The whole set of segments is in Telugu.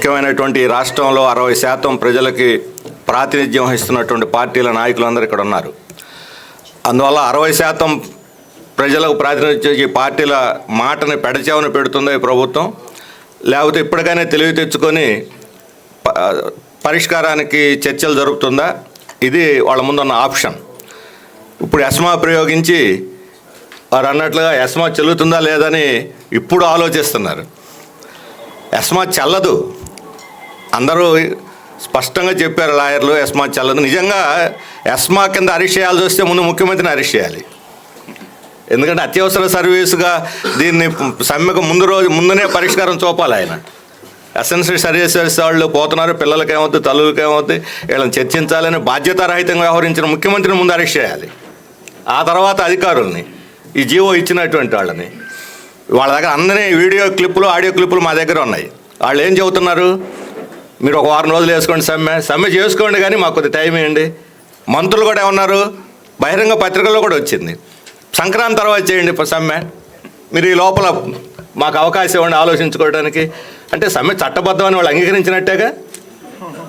ముఖ్యమైనటువంటి రాష్ట్రంలో అరవై శాతం ప్రజలకి ప్రాతినిధ్యం వహిస్తున్నటువంటి పార్టీల నాయకులందరూ ఇక్కడ ఉన్నారు. అందువల్ల అరవై శాతం ప్రజలకు ప్రాతినిధ్యం పార్టీల మాటని పెడచేవని పెడుతుందో ఈ ప్రభుత్వం. లేకపోతే ఇప్పటికైనా తెలివి తెచ్చుకొని పరిష్కారానికి చర్చలు జరుపుతుందా? ఇది వాళ్ళ ముందున్న ఆప్షన్. ఇప్పుడు ఎస్మా ప్రయోగించి వారు అన్నట్లుగా ఎస్మా చెల్లుతుందా లేదని ఇప్పుడు ఆలోచిస్తున్నారు. ఎస్మా చల్లదు. అందరూ స్పష్టంగా చెప్పారు లాయర్లు ఎస్మా చల్లని నిజంగా ఎస్మా కింద అరెస్ట్ చేయాల్సి వస్తే ముందు ముఖ్యమంత్రిని అరెస్ట్ చేయాలి. ఎందుకంటే అత్యవసర సర్వీసుగా దీన్ని సమ్మెకు ముందు రోజు ముందునే పరిష్కారం చూపాలి ఆయన. ఎస్ఎన్సీ సర్వీసెస్ వాళ్ళు పోతున్నారు పిల్లలకి ఏమవుతుంది తల్లులకి ఏమవుతుంది వీళ్ళని చర్చించాలని బాధ్యతారహితంగా వ్యవహరించిన ముఖ్యమంత్రిని ముందు అరెస్ట్ చేయాలి. ఆ తర్వాత అధికారుల్ని ఈ జీవో ఇచ్చినటువంటి వాళ్ళని. వాళ్ళ దగ్గర అందరినీ వీడియో క్లిప్పులు ఆడియో క్లిప్పులు మా దగ్గర ఉన్నాయి. వాళ్ళు ఏం చెబుతున్నారు? మీరు ఒక వారం రోజులు వేసుకోండి సమ్మె. సమ్మె చేసుకోండి కానీ మాకు కొద్ది టైం ఇవ్వండి. మంత్రులు కూడా ఏమన్నారు? బహిరంగ పత్రికల్లో కూడా వచ్చింది. సంక్రాంతి తర్వాత చేయండి ఇప్పుడు సమ్మె. మీరు ఈ లోపల మాకు అవకాశం ఇవ్వండి ఆలోచించుకోవడానికి. అంటే సమ్మె చట్టబద్ధమని వాళ్ళు అంగీకరించినట్టేగా?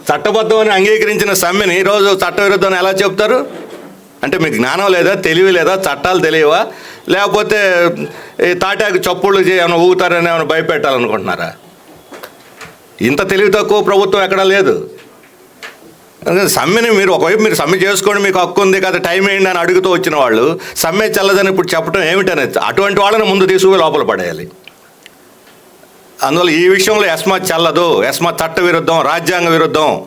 చట్టబద్ధమని అంగీకరించిన సమ్మెని ఈరోజు చట్టవిరుద్ధం ఎలా చెప్తారు? అంటే మీకు జ్ఞానం లేదా తెలివి లేదా చట్టాలు తెలియవా? లేకపోతే ఈ తాటాకు చప్పుళ్ళు ఏమైనా ఊగుతారని ఏమైనా భయపెట్టాలనుకుంటున్నారా? ఇంత తెలివి తక్కువ ప్రభుత్వం ఎక్కడా లేదు. సమ్మెని మీరు ఒకవైపు మీరు సమ్మె చేసుకోండి మీకు హక్కు ఉంది కదా టైం ఏంటి అని అడుగుతూ వచ్చిన వాళ్ళు సమ్మె చల్లదని ఇప్పుడు చెప్పడం ఏమిటనేది అటువంటి వాళ్ళని ముందు తీసుకుపోయి లోపల పడేయాలి. అందువల్ల ఈ విషయంలో ఎస్మా చల్లదు ఎస్మా చట్ట విరుద్ధం రాజ్యాంగ విరుద్ధం.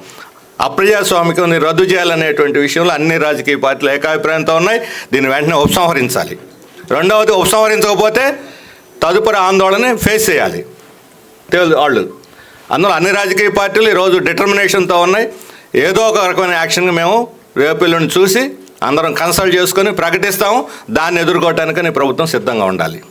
అప్రజాస్వామికం రద్దు చేయాలనేటువంటి విషయంలో అన్ని రాజకీయ పార్టీలు ఏకాభిప్రాయంతో ఉన్నాయి. దీన్ని వెంటనే ఉపసంహరించాలి. రెండవది ఉపసంహరించకపోతే తదుపరి ఆందోళన ఫేస్ చేయాలి. తెలు వాళ్ళు అందులో అన్ని రాజకీయ పార్టీలు ఈరోజు డిటర్మినేషన్తో ఉన్నాయి. ఏదో ఒక రకమైన యాక్షన్ మేము రేపు చూసి అందరం కన్సల్ట్ చేసుకొని ప్రకటిస్తాము. దాన్ని ఎదుర్కోవటానికి ప్రభుత్వం సిద్ధంగా ఉండాలి.